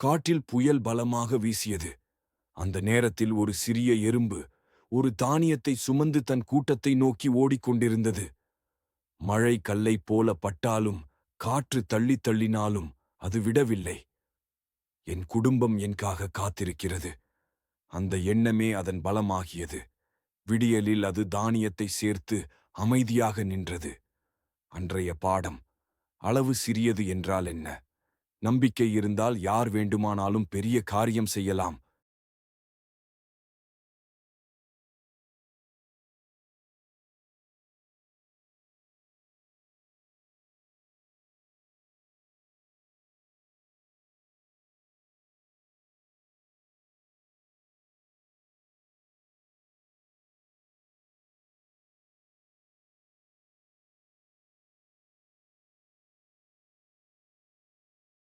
காட்டில் புயல் பலமாக வீசியது. அந்த நேரத்தில் ஒரு சிறிய எறும்பு ஒரு தானியத்தை சுமந்து தன் கூட்டத்தை நோக்கி ஓடிக்கொண்டிருந்தது. மழை கல்லைப் போல பட்டாலும் காற்று தள்ளித் தள்ளினாலும் அது விடவில்லை. என் குடும்பம் என்காக காத்திருக்கிறது. அந்த எண்ணமே அதன் பலமாகியது. விடியலில் அது தானியத்தை சேர்த்து அமைதியாக நின்றது. அன்றைய பாடம் அளவு சிறியது என்றால் என்ன? நம்பிக்கை இருந்தால் யார் வேண்டுமானாலும் பெரிய காரியம் செய்யலாம்.